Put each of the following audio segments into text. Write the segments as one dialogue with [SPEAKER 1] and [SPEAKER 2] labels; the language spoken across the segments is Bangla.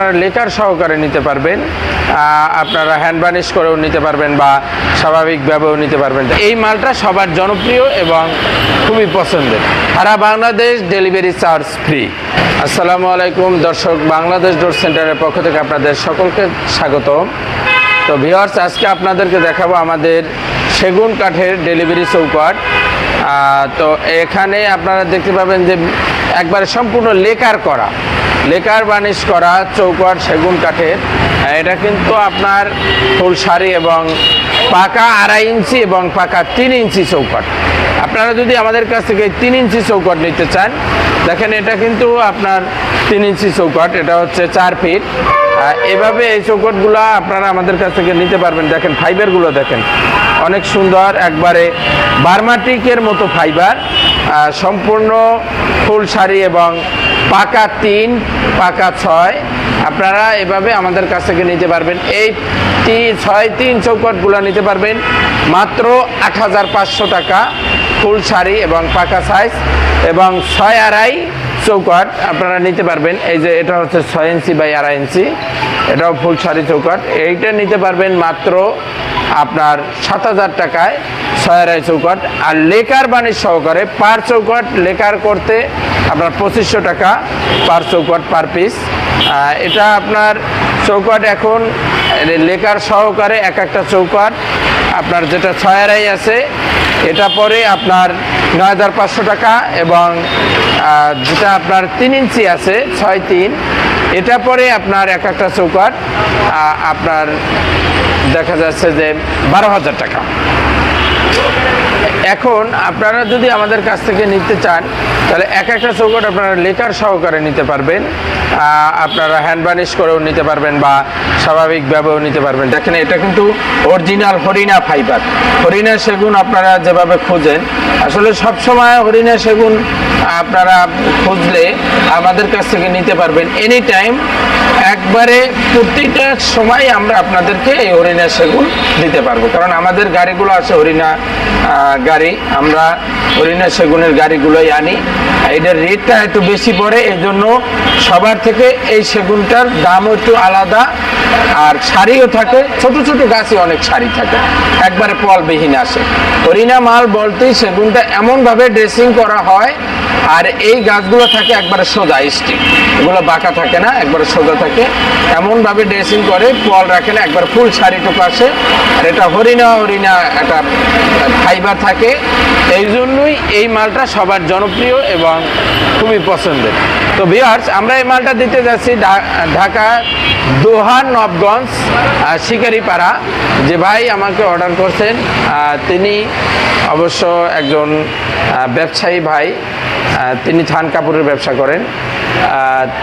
[SPEAKER 1] আপনারা লেকার সহকারে নিতে পারবেন আপনারা হ্যান্ড বার্নিশ করেও নিতে পারবেন বা স্বাভাবিকভাবেও নিতে পারবেন। এই মালটা সবার জনপ্রিয় এবং খুবই পছন্দের। সারা বাংলাদেশ ডেলিভারি চার্জ ফ্রি আসসালামু আলাইকুম, দর্শক, বাংলাদেশ ডোর সেন্টারের পক্ষ থেকে আপনাদের সকলকে স্বাগতম। তো ভিওয়ার্স আজকে আপনাদেরকে দেখাবো আমাদের সেগুন কাঠের ডেলিভারি চৌকাট তো এখানে আপনারা দেখতে পাবেন যে একবারে সম্পূর্ণ লেকার করা। লেকার বানিশ করা চৌকাট সেগুন কাঠের এটা কিন্তু আপনার ফুল শাড়ি এবং পাকা আড়াই ইঞ্চি এবং পাকা তিন ইঞ্চি চৌকাট আপনারা যদি আমাদের কাছ থেকে তিন ইঞ্চি চৌকাট নিতে চান, দেখেন এটা কিন্তু আপনার তিন ইঞ্চি চৌকাট এটা হচ্ছে চার ফিট। এভাবে এই চৌকটগুলো আপনারা আমাদের কাছ থেকে নিতে পারবেন। দেখেন ফাইবারগুলো দেখেন, অনেক সুন্দর, একবারে বার্মাটিকের মতো ফাইবার সম্পূর্ণ ফুল শাড়ি এবং পাকা তিন, পাকা ছয়। আপনারা এভাবে আমাদের কাছ থেকে নিতে পারবেন। এই তিন ছয়, তিন চৌকটগুলো নিতে পারবেন। মাত্র আট হাজার পাঁচশো টাকা ফুল শাড়ি এবং পাকা সাইজ এবং ছয় আড়াই চৌকাট আপনারা নিতে পারবেন। এই যে এটা হচ্ছে ছয় ইঞ্চি বাই আড়াই ইঞ্চি। এটাও ফুল শাড়ি চৌকাট এইটা নিতে পারবেন মাত্র আপনার সাত হাজার টাকায় আড়াই চৌকাট আর লেকার বাণিজ্য সহকারে পার চৌকাট লেকার করতে আপনার পঁচিশশো টাকা পার চৌকাট পার পিস। এটা আপনার চৌকাট এখন লেকার সহকারে এক একটা চৌকাট আপনার যেটা ছয় আড়াই আছে, এটা পরে আপনার নয় হাজার পাঁচশো টাকা এবং যেটা আপনার তিন ইঞ্চি আছে, ছয় তিন। এটা পরে আপনার এক একটা চৌকাট আপনার দেখা যাচ্ছে যে বারো হাজার টাকা। এখন আপনারা যদি আমাদের কাছ থেকে নিতে চান, তাহলে এক একটা চৌকাট আপনারা লেকার সহকারে নিতে পারবেন। আপনারা হ্যান্ড বার্নিশ করেও নিতে পারবেন বা স্বাভাবিকভাবেও নিতে পারবেন। দেখেন, এটা কিন্তু অরিজিনাল হরিণা ফাইবার হরিণা সেগুন আপনারা যেভাবে খুঁজেন, আসলে সবসময় হরিণা সেগুন আপনারা খুঁজলে আমাদের কাছ থেকে নিতে পারবেন। এনি টাইম একবারে প্রতিটা সময় আমরা আপনাদেরকে এই হরিণা সেগুন দিতে পারব। কারণ আমাদের গাড়িগুলো আছে হরিণা গাড়ি, আমরা হরিণা সেগুনের গাড়িগুলোই আনি। এটার রেটটা একটু বেশি পড়ে, এজন্য সবার থেকে এই সেগুনটার দামও একটু আলাদা। আর শাড়িও থাকে, ছোট ছোট গাছে অনেক শাড়ি থাকে। একবারে পলবিহীন আসে। হরিণা, মাল বলতেই সেগুনটা এমনভাবে ড্রেসিং করা হয়, আর এই গাছগুলো থাকে একবারে সোজা স্টিক। এগুলো বাঁকা থাকে না, একবারে সোজা থাকে। এমনভাবে ড্রেসিং করে পল রাখে না, একবার ফুল শাড়িটুকু আসে। আর এটা হরিণা হরিণা একটা ফাইবার থাকে। এই জন্যই এই মালটা সবার জনপ্রিয় এবং খুবই পছন্দের। তো বিয়ার্স আমরা এই মালটা দিতে যাচ্ছি ঢাকা দোহার নবগঞ্জ শিকারিপাড়া, যে ভাই আমাকে অর্ডার করছেন তিনি অবশ্য একজন ব্যবসায়ী ভাই তিনি থান কাপড়ের ব্যবসা করেন।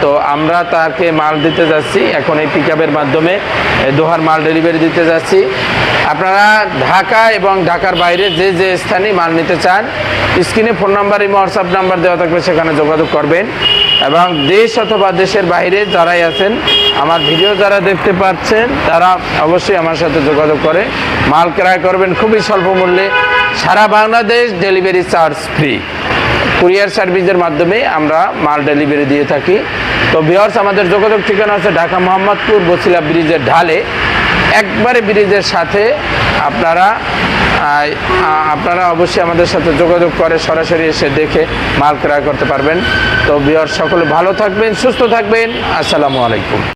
[SPEAKER 1] তো আমরা তাকে মাল দিতে যাচ্ছি, এখন এই পিক মাধ্যমে দোহার মাল ডেলিভারি দিতে যাচ্ছি। আপনারা ঢাকা এবং ঢাকার বাইরে যে যে স্থানে মাল নিতে চান, স্ক্রিনে ফোন নাম্বার এবং হোয়াটসঅ্যাপ নাম্বার দেওয়া থাকবে, সেখানে যোগাযোগ করবেন। এবং দেশ অথবা দেশের বাইরে যারাই আছেন, আমার ভিডিও যারা দেখতে পাচ্ছেন, তারা অবশ্যই আমার সাথে যোগাযোগ করে। মাল ক্রয় করবেন খুবই স্বল্প মূল্যে। সারা Bangladesh delivery charge free. Courier সার্ভিসের মাধ্যমে আমরা মাল ডেলিভারি দিয়ে থাকি। তো ভিওর্স আমাদের যোগাযোগ ঠিকানা আছে ঢাকা মোহাম্মদপুর বসিলা ব্রিজের ঢালে। একবারে ব্রিজের সাথে আপনারা আপনারা অবশ্যই আমাদের সাথে যোগাযোগ করে সরাসরি এসে দেখে মাল ক্রয় করতে পারবেন। তো বিহার সকলে ভালো থাকবেন, সুস্থ থাকবেন। আসসালামু আলাইকুম।